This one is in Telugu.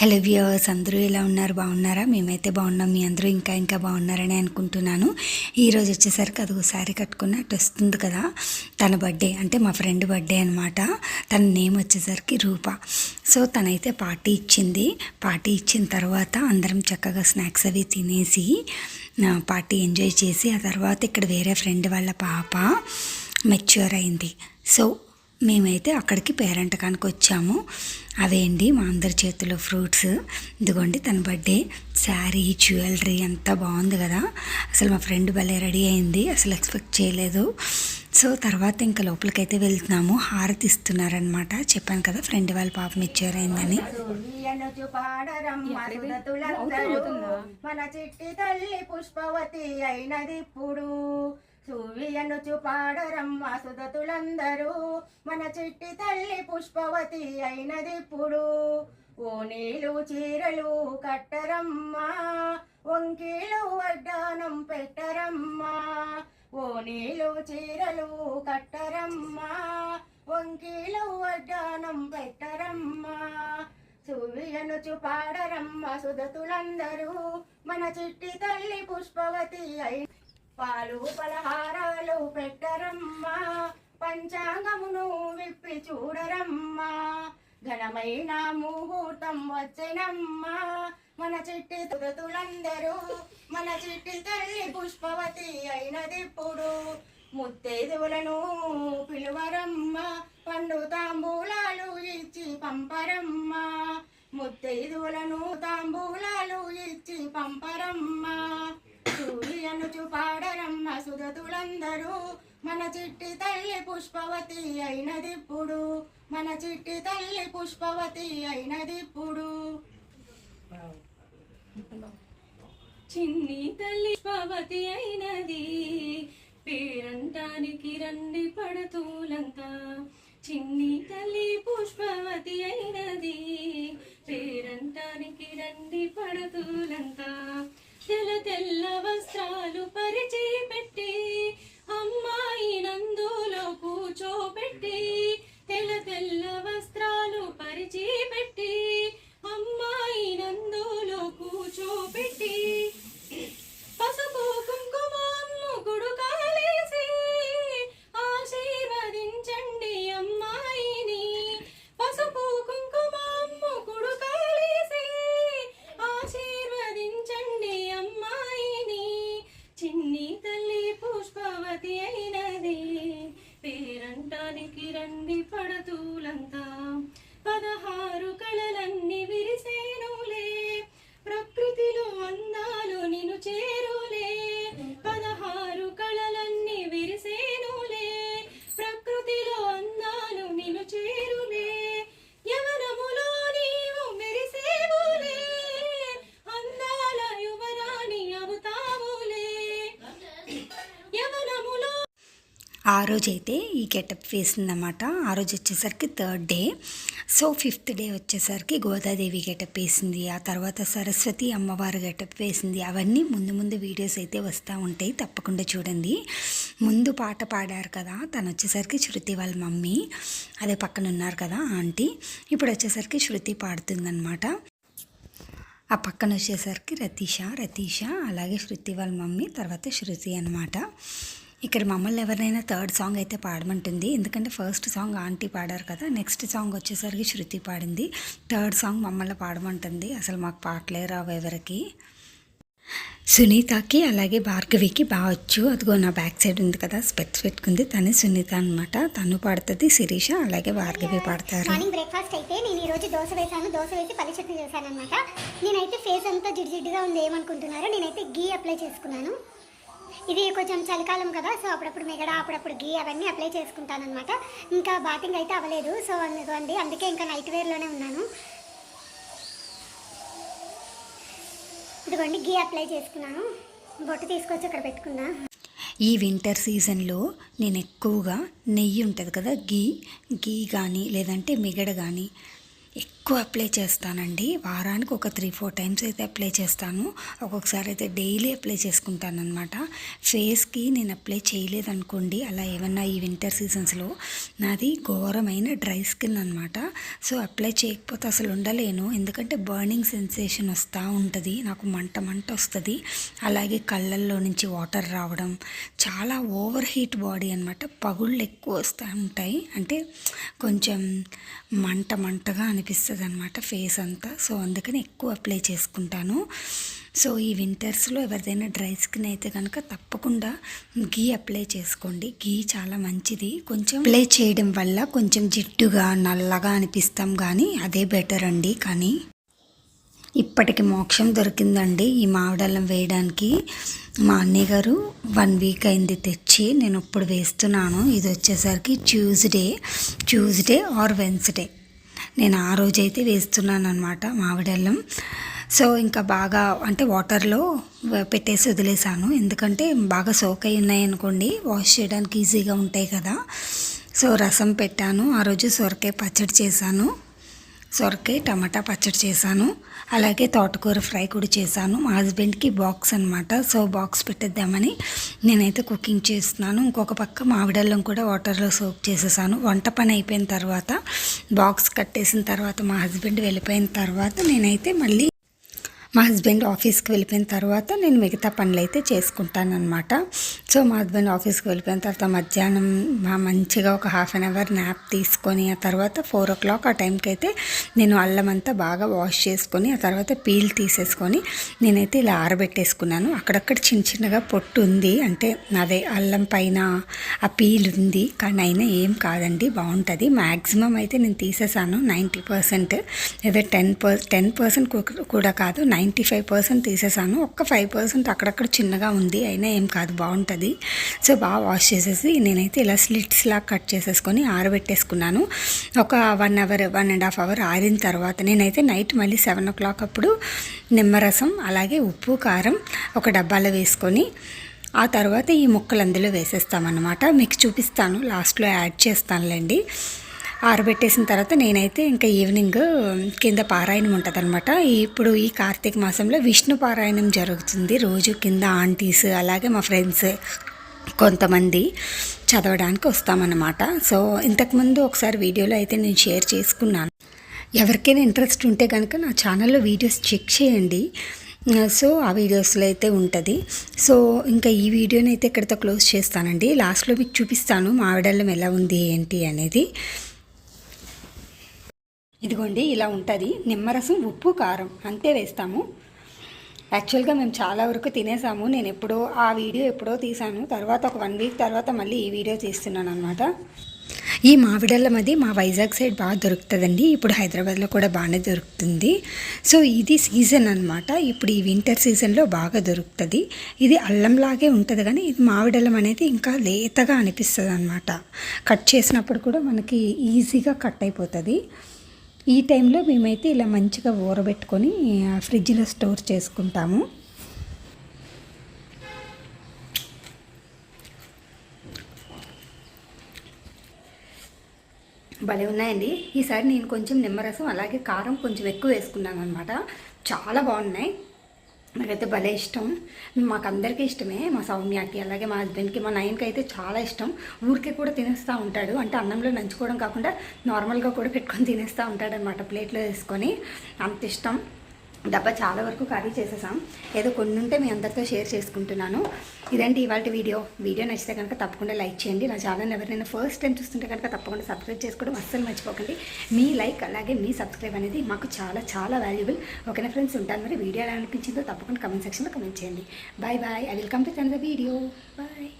హలో వ్యూవర్స్ అందరూ ఎలా ఉన్నారు? బాగున్నారా? మేమైతే బాగున్నాం. మీ అందరూ ఇంకా ఇంకా బాగున్నారని అనుకుంటున్నాను. ఈరోజు వచ్చేసరికి అది ఒకసారి కట్టుకున్నట్టు వస్తుంది కదా తన బర్త్డే అంటే మా ఫ్రెండ్ బర్త్డే అనమాట తన నేమ్ వచ్చేసరికి రూప. సో తనైతే పార్టీ ఇచ్చింది. పార్టీ ఇచ్చిన తర్వాత అందరం చక్కగా స్నాక్స్ అవి తినేసి పార్టీ ఎంజాయ్ చేసి ఆ తర్వాత ఇక్కడ వేరే ఫ్రెండ్ వాళ్ళ పాప మెచ్యూర్ అయింది. సో మేమైతే అక్కడికి పేరెంటకానికి వచ్చాము. అవేండి మా అందరి చేతిలో ఫ్రూట్స్. ఇదిగోండి తన బర్త్డే. శారీ జ్యువెలరీ అంతా బాగుంది కదా. అసలు మా ఫ్రెండ్ భలే రెడీ అయింది. అసలు ఎక్స్పెక్ట్ చేయలేదు. సో తర్వాత ఇంకా లోపలికైతే వెళ్తున్నాము. హారతి ఇస్తున్నారనమాట చెప్పాను కదా ఫ్రెండ్ వాళ్ళ పాప మన చిట్టి తల్లి పుష్పవతి అయినది ఇప్పుడు. సూర్యనుచు పాడరమ్మ సుధతులందరూ మన చిట్టి తల్లి పుష్పవతి అయినది ఇప్పుడు. ఓ నీళ్ళు చీరలు కట్టరమ్మా. వంకీలు వడ్డానం పెట్టరమ్మా. ఓ నీళ్ళు చీరలు కట్టరమ్మా. వంకీలు వడ్డానం పెట్టరమ్మా. సూర్యనుచు పాడరమ్మ సుదతులందరూ మన చిట్టి తల్లి పుష్పవతి అయి పాలు పలహారాలు పెట్టరమ్మా పంచాంగమును విప్పి చూడరమ్మా. ఘనమైన ముహూర్తం వచ్చెనమ్మా. మన చిట్టి తురతులందరూ మన చిట్టి తల్లి పుష్పవతి అయినదిప్పుడు ముత్తైదువులను పిలువరమ్మ పండు తాంబూలాలు ఇచ్చి పంపరమ్మ. ముత్తైదువులను తాంబూలాలు ఇచ్చి పంపరమ్మ. సూర్యనుచు పాడరమ్మ సుధతులందరూ మన చిట్టి తల్లి పుష్పవతి అయినదిప్పుడు మన చిట్టి తల్లి పుష్పవతి అయినదిప్పుడు చిన్ని తల్లి పుష్పవతి అయినది. పేరంటానికి రండి పడతూలంతా. చిన్ని తల్లి పుష్పవతి అయినది. పేరంటానికి రండి పడతూలంతా. తెల్ల తెల్ల వస్త్రాలు పరిచి పెట్టి అమ్మాయి నందులో కూర్చోబెట్టి తెల్ల తెల్ల వస్త్రాలు పరిచి పెట్టి అమ్మాయి నందులో కూర్చోబెట్టి తల్లి పుష్పవతి అయినది. పేరంటానికి రండి పడతూలంతా. పదహారు కళలన్నీ విరిసి ఆ రోజైతే ఈ గెటప్ వేసిందన్నమాట. ఆ రోజు వచ్చేసరికి third day. So fifth day వచ్చేసరికి గోదాదేవి గెటప్ వేసింది. ఆ తర్వాత సరస్వతి అమ్మవారు గెటప్ వేసింది. అవన్నీ ముందు ముందు వీడియోస్ అయితే వస్తూ ఉంటాయి. తప్పకుండా చూడండి. ముందు పాట పాడారు కదా. తను వచ్చేసరికి శృతి వాళ్ళ మమ్మీ. అదే పక్కన ఉన్నారు కదా ఆంటీ. ఇప్పుడు వచ్చేసరికి శృతి పాడుతుందన్నమాట. ఆ పక్కన వచ్చేసరికి రతీష రతీష అలాగే శృతి వాళ్ళ మమ్మీ తర్వాత శృతి అనమాట ఇక్కడ మమ్మల్ని ఎవరైనా థర్డ్ సాంగ్ అయితే పాడమంటుంది. ఎందుకంటే ఫస్ట్ సాంగ్ ఆంటీ పాడారు కదా నెక్స్ట్ సాంగ్ వచ్చేసరికి శృతి పాడింది. థర్డ్ సాంగ్ మమ్మల్ని పాడమంటుంది. అసలు మాకు పాటలే రావు ఎవరికి. సునీతకి అలాగే భార్గవికి బాగా వచ్చు. అదిగో నా బ్యాక్ సైడ్ ఉంది కదా స్పెట్స్ పెట్టుకుంది. తనే సునీత అనమాట తను పాడుతుంది శిరీష అలాగే భార్గవి పాడతారు. మార్నింగ్ బ్రేక్ఫాస్ట్ అయితే నేను ఈరోజు దోశ వేసాను దోశ వేసి పల్లి చట్నీ చేశాను అనమాట నేనైతే ఫేస్ అంతా జిడ్డు జిడ్డుగా ఉంది. ఏమనుకుంటున్నారో నేనైతే గీ అప్లై చేసుకున్నాను. ఇది కొంచెం చలికాలం కదా సో అప్పుడప్పుడు మిగడ అప్పుడప్పుడు గీ అవన్నీ అప్లై చేసుకుంటాను అనమాట ఇంకా బాటింగ్ అయితే అవ్వలేదు సో అందుకోండి అందుకే ఇంకా నైట్ వేర్లోనే ఉన్నాను. ఇదిగోండి గీ అప్లై చేసుకున్నాను. బొట్టు తీసుకొచ్చి అక్కడ పెట్టుకున్నా. ఈ వింటర్ సీజన్లో నేను ఎక్కువగా నెయ్యి ఉంటుంది కదా గీ. గీ కానీ లేదంటే మిగడ కానీ ఎక్కువ అప్లై చేస్తానండి. వారానికి ఒక త్రీ ఫోర్ టైమ్స్ అయితే అప్లై చేస్తాను. ఒక్కొక్కసారి అయితే డైలీ అప్లై చేసుకుంటాను అనమాట ఫేస్కి నేను అప్లై చేయలేదనుకోండి అలా ఏమన్నా ఈ వింటర్ సీజన్స్లో నాది ఘోరమైన డ్రై స్కిన్ అనమాట సో అప్లై చేయకపోతే అసలు ఉండలేను. ఎందుకంటే బర్నింగ్ సెన్సేషన్ వస్తూ ఉంటుంది. నాకు మంట మంట వస్తుంది. అలాగే కళ్ళల్లో నుంచి వాటర్ రావడం చాలా ఓవర్ హీట్ బాడీ అనమాట పగుళ్ళు ఎక్కువ వస్తూ ఉంటాయి. అంటే కొంచెం మంట మంటగా కనిపిస్తుంది అనమాట ఫేస్ అంతా. సో అందుకని ఎక్కువ అప్లై చేసుకుంటాను. సో ఈ వింటర్స్లో ఎవరిదైనా డ్రై స్కిన్ అయితే కనుక తప్పకుండా గీ అప్లై చేసుకోండి. గీ చాలా మంచిది. కొంచెం అప్లై చేయడం వల్ల కొంచెం జిడ్డుగా నల్లగా అనిపిస్తాం కానీ అదే బెటర్ అండి. కానీ ఇప్పటికి మోక్షం దొరికిందండి ఈ మామిడల్లం వేయడానికి. మా అన్నయ్య గారు వన్ వీక్ అయింది తెచ్చి నేను ఇప్పుడు వేస్తున్నాను. ఇది వచ్చేసరికి ట్యూస్డే. Tuesday or Wednesday. నేను ఆ రోజైతే వేస్తున్నాను అనమాట మామిడల్లం సో ఇంకా బాగా అంటే వాటర్లో పెట్టేసి వదిలేసాను ఎందుకంటే బాగా సోక్ అయి ఉన్నాయి అనుకోండి వాష్ చేయడానికి ఈజీగా ఉంటాయి కదా. సో రసం పెట్టాను. ఆ రోజు సొరకాయ పచ్చడి చేశాను. సొరకాయ టమాటా పచ్చడి చేశాను. అలాగే తోటకూర ఫ్రై కూడా చేశాను. మా హస్బెండ్కి బాక్స్ అనమాట సో బాక్స్ పెట్టేద్దామని నేనైతే కుకింగ్ చేస్తున్నాను. ఇంకొక పక్క మామిడల్లం కూడా వాటర్లో సోక్ చేసేసాను. వంట పని అయిపోయిన తర్వాత బాక్స్ కట్టేసిన తర్వాత మా హస్బెండ్ వెళ్ళిపోయిన తర్వాత నేనైతే మళ్ళీ మా హస్బెండ్ ఆఫీస్కి వెళ్ళిపోయిన తర్వాత నేను మిగతా పనులు అయితే చేసుకుంటాను అనమాట సో మా హస్బెండ్ ఆఫీస్కి వెళ్ళిపోయిన తర్వాత మధ్యాహ్నం మా మంచిగా ఒక హాఫ్ అన్ అవర్ న్యాప్ తీసుకొని ఆ తర్వాత ఫోర్ ఓ క్లాక్ ఆ టైంకి అయితే నేను అల్లం అంతా బాగా వాష్ చేసుకొని ఆ తర్వాత పీల్ తీసేసుకొని నేనైతే ఇలా ఆరబెట్టేసుకున్నాను. అక్కడక్కడ చిన్న చిన్నగా పొట్టు ఉంది. అంటే అదే అల్లం పైన ఆ పీల్ ఉంది. కానీ అయినా ఏం కాదండి బాగుంటుంది. మ్యాక్సిమం అయితే నేను తీసేసాను నైంటీ పర్సెంట్. ఏదో టెన్ పర్ టెన్ పర్సెంట్ కూడా కాదు నైంటీ ఫైవ్ పర్సెంట్ తీసేసాను. ఒక్క ఫైవ్ పర్సెంట్ అక్కడక్కడ చిన్నగా ఉంది అయినా ఏం కాదు బాగుంటుంది. సో బాగా వాష్ చేసేసి నేనైతే ఇలా స్లిట్స్ లాగా కట్ చేసేసుకొని ఆరబెట్టేసుకున్నాను. ఒక one hour one and half hour ఆరిన తర్వాత నేనైతే నైట్ మళ్ళీ సెవెన్ ఓ క్లాక్ అప్పుడు నిమ్మరసం అలాగే ఉప్పు కారం ఒక డబ్బాలో వేసుకొని ఆ తర్వాత ఈ ముక్కలు అందులో వేసేస్తామన్నమాట. మీకు చూపిస్తాను లాస్ట్లో యాడ్ చేస్తానులేండి. ఆరబెట్టేసిన తర్వాత నేనైతే ఇంకా ఈవినింగ్ కింద పారాయణం ఉంటుంది అనమాట ఇప్పుడు ఈ కార్తీక మాసంలో విష్ణు పారాయణం జరుగుతుంది. రోజు కింద ఆంటీస్ అలాగే మా ఫ్రెండ్స్ కొంతమంది చదవడానికి వస్తామన్నమాట. సో ఇంతకుముందు ఒకసారి వీడియోలో అయితే నేను షేర్ చేసుకున్నాను. ఎవరికైనా ఇంట్రెస్ట్ ఉంటే కనుక నా ఛానల్లో వీడియోస్ చెక్ చేయండి. సో ఆ వీడియోస్లో అయితే ఉంటుంది. సో ఇంకా ఈ వీడియోని అయితే ఇక్కడితో క్లోజ్ చేస్తానండి. లాస్ట్లో మీకు చూపిస్తాను మావిడల్లం ఎలా ఉంది ఏంటి అనేది. ఇదిగోండి ఇలా ఉంటుంది. నిమ్మరసం ఉప్పు కారం అంతే వేస్తాము. యాక్చువల్గా మేము చాలా వరకు తినేసాము. నేను ఎప్పుడో ఆ వీడియో ఎప్పుడో తీసాను తర్వాత ఒక వన్ వీక్ తర్వాత మళ్ళీ ఈ వీడియో తీస్తున్నాను అనమాట ఈ మామిడల్లం అది మా వైజాగ్ సైడ్ బాగా దొరుకుతుందండి. ఇప్పుడు హైదరాబాద్లో కూడా బాగానే దొరుకుతుంది. సో ఇది సీజన్ అనమాట ఇప్పుడు ఈ వింటర్ సీజన్లో బాగా దొరుకుతుంది. ఇది అల్లంలాగే ఉంటుంది కానీ ఇది మామిడల్లం అనేది ఇంకా లేతగా అనిపిస్తుంది అనమాట కట్ చేసినప్పుడు కూడా మనకి ఈజీగా కట్ అయిపోతుంది. ఈ టైంలో మేమైతే ఇలా మంచిగా ఊరబెట్టుకొని ఫ్రిడ్జ్లో స్టోర్ చేసుకుంటాము. భలే ఉన్నాయండి. ఈసారి నేను కొంచెం నిమ్మరసం అలాగే కారం కొంచెం ఎక్కువ వేసుకున్నాను అనమాట చాలా బాగున్నాయి. నాకైతే భలే ఇష్టం. మాకు అందరికీ ఇష్టమే. మా సౌమ్యకి అలాగే మా హస్బెండ్కి మా నయన్కి అయితే చాలా ఇష్టం. ఊరికే కూడా తినేస్తూ ఉంటాడు. అంటే అన్నంలో నంచుకోవడం కాకుండా నార్మల్గా కూడా పెట్టుకొని తినేస్తూ ఉంటాడు అనమాట ప్లేట్లో వేసుకొని. అంత ఇష్టం. డబ్బా చాలా వరకు ఖాళీ చేసేసాం. ఏదో కొన్ని ఉంటే మీ అందరితో షేర్ చేసుకుంటున్నాను. ఇదండి ఇవాళ వీడియో. వీడియో నచ్చితే కనుక తప్పకుండా లైక్ చేయండి. నా ఛానల్ ఎవరైనా ఫస్ట్ టైం చూస్తుంటే కనుక తప్పకుండా సబ్స్క్రైబ్ చేసుకోవడం అస్సలు మర్చిపోకండి. మీ లైక్ అలాగే మీ సబ్స్క్రైబ్ అనేది మాకు చాలా చాలా వాల్యుబుల్ ఓకేనా ఫ్రెండ్స్ ఉంటాను. మరి వీడియో ఎలా అనిపించిందో తప్పకుండా కమెంట్ సెక్షన్లో కమెంట్ చేయండి. Bye bye I will come to video bye